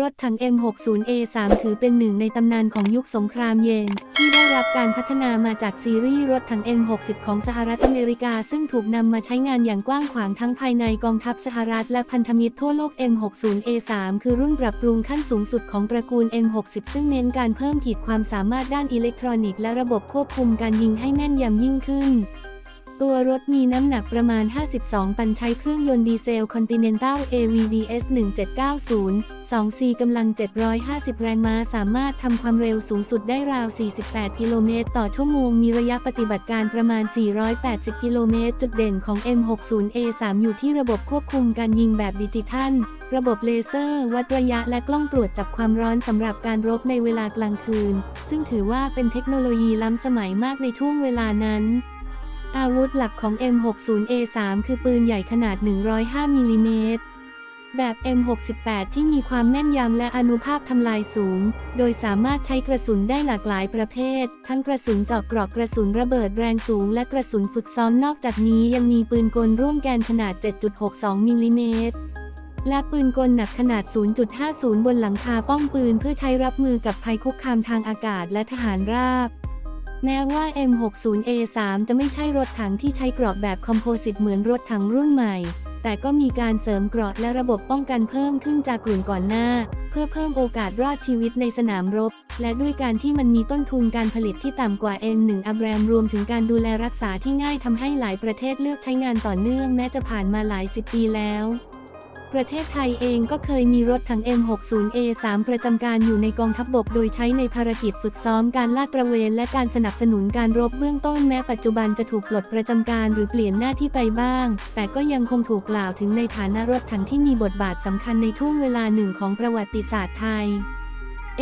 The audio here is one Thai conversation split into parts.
รถถัง M60A3 ถือเป็นหนึ่งในตำนานของยุคสงครามเย็น ที่ได้รับการพัฒนามาจากซีรีส์รถถัง M60 ของสหรัฐอเมริกา ซึ่งถูกนำมาใช้งานอย่างกว้างขวางทั้งภายในกองทัพสหรัฐและพันธมิตรทั่วโลก M60A3 คือรุ่นปรับปรุงขั้นสูงสุดของตระกูล M60 ซึ่งเน้นการเพิ่มขีดความสามารถด้านอิเล็กทรอนิกส์และระบบควบคุมการยิงให้แม่นยำยิ่งขึ้น ตัวรถมีน้ำหนักประมาณ 52 ตันใช้เครื่องยนต์ดีเซล Continental AVDS 1790 2C กำลัง 750 แรงม้าสามารถทำความเร็วสูงสุดได้ราว 48 กิโลเมตรต่อชั่วโมง มีระยะปฏิบัติการประมาณ 480 กิโลเมตร จุดเด่นของ M60A3 อยู่ที่ระบบควบคุมการยิงแบบดิจิทัล ระบบเลเซอร์ วัดระยะและกล้องตรวจจับความร้อนสำหรับการรบในเวลากลางคืน ซึ่งถือว่าเป็นเทคโนโลยีล้ำสมัยมากในช่วงเวลานั้น อาวุธหลักของ M60A3 คือปืนใหญ่ขนาด 105 มิลลิเมตร แบบ M68 ที่มีความแม่นยำและอนุภาพทำลายสูง โดยสามารถใช้กระสุนได้หลากหลายประเภท ทั้งกระสุนเจาะเกราะกระสุนระเบิดแรงสูง และกระสุนฝึกซ้อมนอกจากนี้ยังมีปืนกลร่วมแกนขนาด 7.62 มิลลิเมตรและปืนกลหนักขนาด 0.50 บนหลังคาป้องปืนเพื่อใช้รับมือกับภัยคุกคามทางอากาศและทหารราบ แม้ว่า M60A3 จะไม่ใช่รถถังที่ใช้เกราะแบบคอมโพสิตเหมือนรถถังรุ่นใหม่ แต่ก็มีการเสริมเกราะและระบบป้องกันเพิ่มขึ้นจากกลุ่นก่อนหน้า เพื่อเพิ่มโอกาสรอดชีวิตในสนามรบ และด้วยการที่มันมีต้นทุนการผลิตที่ต่ำกว่า M1 อับแรมรวมถึงการดูแลรักษาที่ง่ายทำให้หลายประเทศเลือกใช้งานต่อเนื่องแม้จะผ่านมาหลายสิบปีแล้ว ประเทศไทยเองก็เคยมีรถถัง M60A3 ประจำการอยู่ในกองทัพบบกโดยใช้ในภารกิจฝึกซ้อมการลาดตระเวนและการสนับสนุนการรบเบื้องต้นแม้ปัจจุบันจะถูกปลดประจำการหรือเปลี่ยนหน้าที่ไปบ้าง แต่ก็ยังคงถูกกล่าวถึงในฐานะรถถังที่มีบทบาทสำคัญในช่วงเวลาหนึ่งของประวัติศาสตร์ไทย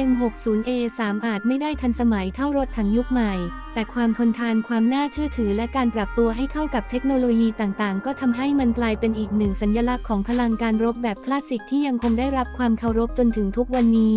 M60A3 อาจไม่ได้ทันสมัยเท่ารถถังยุคใหม่ แต่ความทนทานความน่าเชื่อถือและการปรับตัวให้เข้ากับเทคโนโลยีต่างๆ ก็ทำให้มันกลายเป็นอีกหนึ่งสัญลักษณ์ของพลังการรบแบบคลาสสิกที่ยังคงได้รับความเคารพจนถึงทุกวันนี้